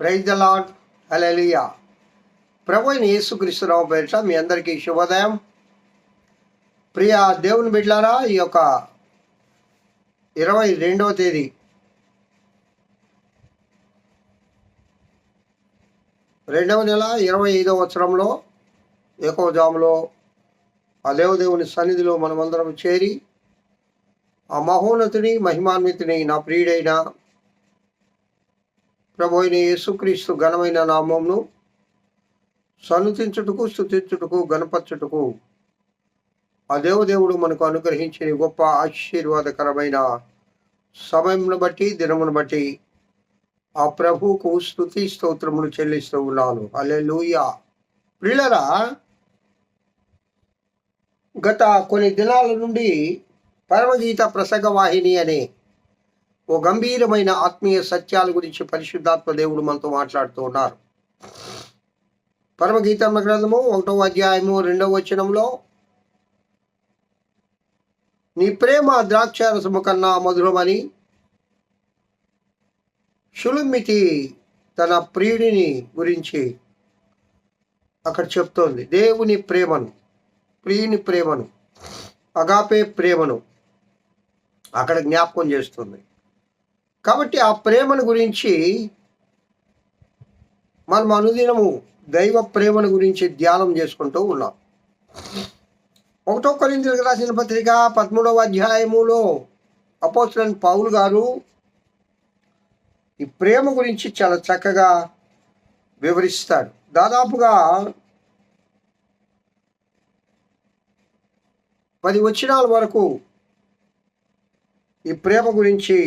Praise the Lord hallelujah ప్రభు అయిన యేసుక్రీస్తురావు పేరిట మీ అందరికీ శుభోదయం. ప్రియ దేవుని బిడ్లారా ఈ యొక్క ఇరవై రెండవ తేదీ. రెండవ నెల ఇరవై ఐదవ సంవత్సరంలో ఏకవ జాములో ఆ దేవదేవుని సన్నిధిలో మనమందరం చేరి ఆ మహోన్నతిని మహిమాన్వితుని నా ప్రియుడైన ప్రభు అయిన యేసుక్రీస్తు ఘనమైన నామంను సన్నుతించుటకు స్థుతించుటకు గణపరచుటకు ఆ దేవదేవుడు మనకు అనుగ్రహించిన గొప్ప ఆశీర్వాదకరమైన సమయమును బట్టి దినమును బట్టి ఆ ప్రభువుకు స్థుతి స్తోత్రములు చెల్లిస్తూ ఉన్నాను. అలే లూయా ప్రియులరా గత కొన్ని దినాల నుండి పరమగీత ప్రసంగ వాహిని అనే ఓ గంభీరమైన ఆత్మీయ సత్యాల గురించి పరిశుద్ధాత్మ దేవుడు మనతో మాట్లాడుతూ ఉన్నారు. పరమగీతమ్మ గ్రంథము ఒకటో అధ్యాయము రెండవ వచనంలో నీ ప్రేమ ద్రాక్షారసము కన్నా మధురమని షులుమితి తన ప్రియుడిని గురించి అక్కడ చెప్తోంది. దేవుని ప్రేమను ప్రియుని ప్రేమను అగాపే ప్రేమను అక్కడ జ్ఞాపకం చేస్తుంది. కాబట్టి ఆ ప్రేమను గురించి మనం అనుదినము దైవ ప్రేమను గురించి ధ్యానం చేసుకుంటూ ఉన్నాం. ఒకటో కొరింతలకు రాసిన పత్రిక పదమూడవ అధ్యాయములో అపోస్టలన్ పౌలు గారు ఈ ప్రేమ గురించి చాలా చక్కగా వివరిస్తాడు. దాదాపుగా పది వచనాల వరకు ఈ ప్రేమ గురించి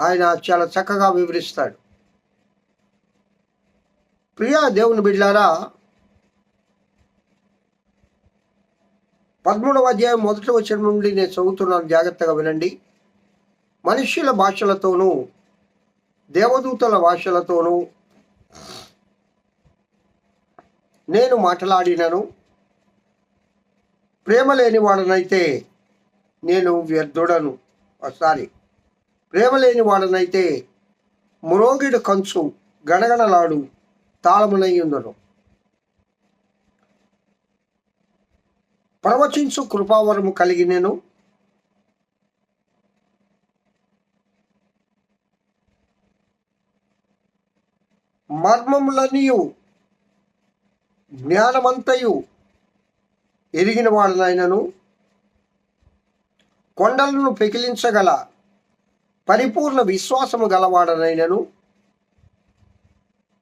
ఆయన చాలా చక్కగా వివరిస్తాడు. ప్రియా దేవుని బిడ్లారా పదమూడవ అధ్యాయం మొదటి వచ్చిన నుండి నేను చదువుతున్నాను జాగ్రత్తగా వినండి. మనుష్యుల భాషలతోనూ దేవదూతల భాషలతోనూ నేను మాట్లాడినను. ప్రేమ లేని వాడనైతే నేను వ్యర్థుడను. సారీ. ప్రేమ లేని వాడనైతే మురోగిడు కంచు గణగణలాడు తాళమునై ఉందను ప్రవచించు కృపావరము కలిగి నేను మర్మములనియు జ్ఞానమంతయు ఎరిగిన వాడనైనను. కొండలను పెకిలించగల పరిపూర్ణ విశ్వాసము గలవాడనైనను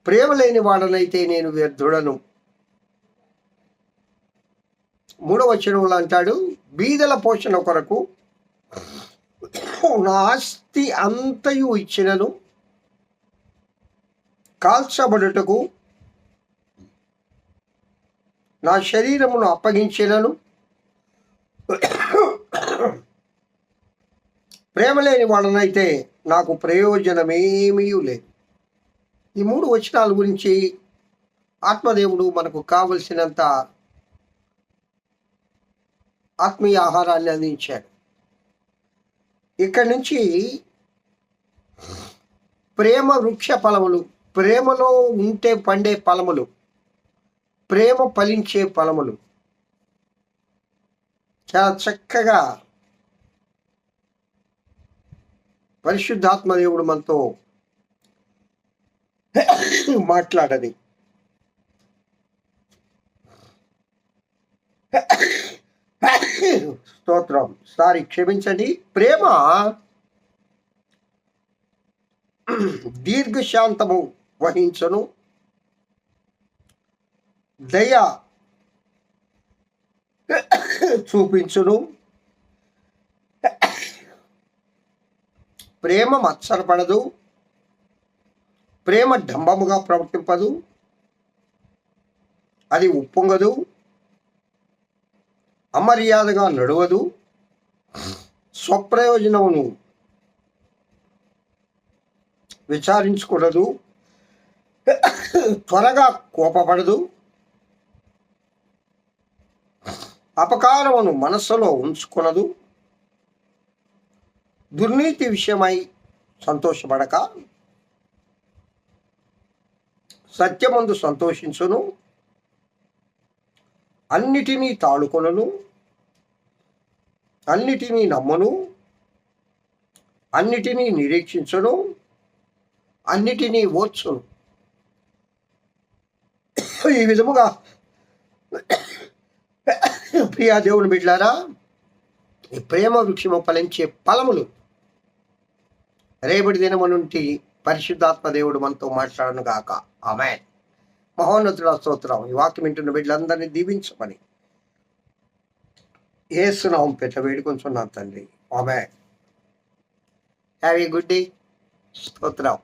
ప్రేమ లేని వాడనైతే నేను వ్యర్థుడను. మూడవ చెరువులు అంటాడు బీదల పోషణ కొరకు నా ఆస్తి అంతయు ఇచ్చినను కాల్చబడుటకు నా శరీరమును అప్పగించినను ప్రేమ లేని వాడనైతే నాకు ప్రయోజనమేమీ లేదు. ఈ మూడు వచనాల గురించి ఆత్మదేవుడు మనకు కావలసినంత ఆత్మీయ ఆహారాన్ని అందించాడు. ఇక్కడి నుంచి ప్రేమ వృక్ష ఫలములు ప్రేమలో ఉంటే పండే ఫలములు ప్రేమ ఫలించే ఫలములు. చాలా చక్కగా పరిశుద్ధాత్మ దేవుడు మనతో మాట్లాడని. స్తోత్రం. సారీ క్షమించండి. ప్రేమ దీర్ఘశాంతము వహించను. దయ చూపించును. ప్రేమ మత్సరపడదు. ప్రేమ డంబముగా ప్రవర్తింపదు. అది ఉప్పొంగదు. అమర్యాదగా నడవదు. స్వప్రయోజనమును విచారించకూడదు త్వరగా కోపపడదు. అపకారమును మనస్సులో ఉంచుకొనదు. దుర్నీతి విషయమై సంతోషపడక సత్యమందు సంతోషించును అన్నిటినీ తాళుకొనను అన్నిటినీ నమ్మను అన్నిటినీ నిరీక్షించను అన్నిటినీ ఓర్చును. ఈ విధముగా ప్రియా దేవుని బిడ్డారా ఈ ప్రేమ వృక్షము ఫలించే ఫలములు రేపటి దినము నుండి పరిశుద్ధాత్మ దేవుడు మనతో మాట్లాడను గాక. ఆమె మహోన్నతుల స్తోత్రం. ఈ వాక్యం వింటున్న బిడ్డలందరినీ దీవించమని ఏసునాం పెట్ట వేడుకొంచున్నాను తండ్రి. ఆమె హ్యావ్ ఏ గుడ్ డే. స్తోత్రం.